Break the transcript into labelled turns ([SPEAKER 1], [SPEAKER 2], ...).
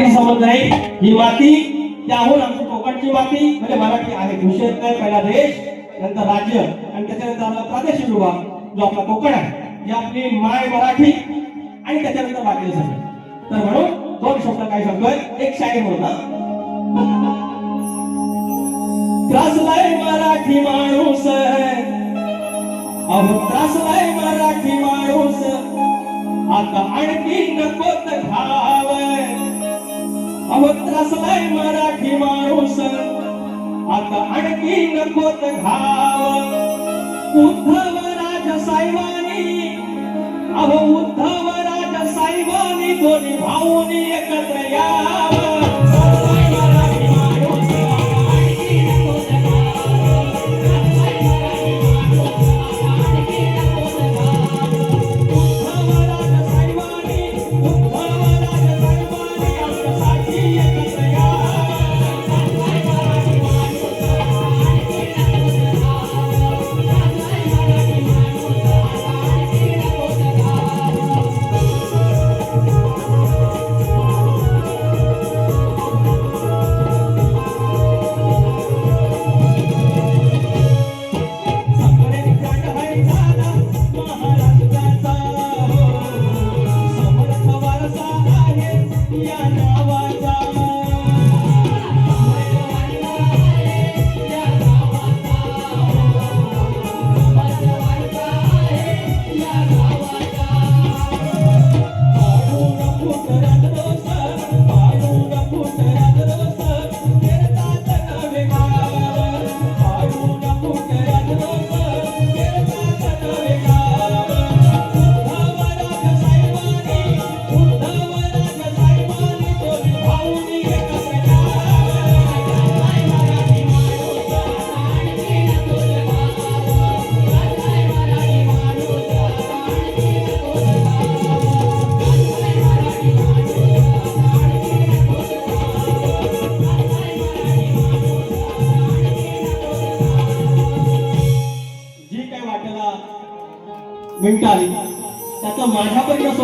[SPEAKER 1] मराठी समज नाही. ही माती त्याहून आमची कोकणची माती म्हणजे मराठी आहे. विषय पहिला देश नंतर राज्य आणि त्याच्यानंतर आपला प्रादेशिक विभाग जो आपला कोकण आहे. जी आपली माय मराठी आणि त्याच्यानंतर बाकी सगळं. तर म्हणून दोन शब्द काय सांगतोय? एक शाहीर म्हणून त्रासलाय मराठी माणूस. अहो त्रासलाय मराठी माणूस. आता आणखी नकोत घाव अहो मराठी माणूस. आता आणखी नकोत घाव. उद्धव राज साहेबांनी अहो उद्धव राज साहेबांनी दोन्ही भाऊनी एकत्र यावं? वाटायला काय आली. त्याचा माझ्यापर्यंत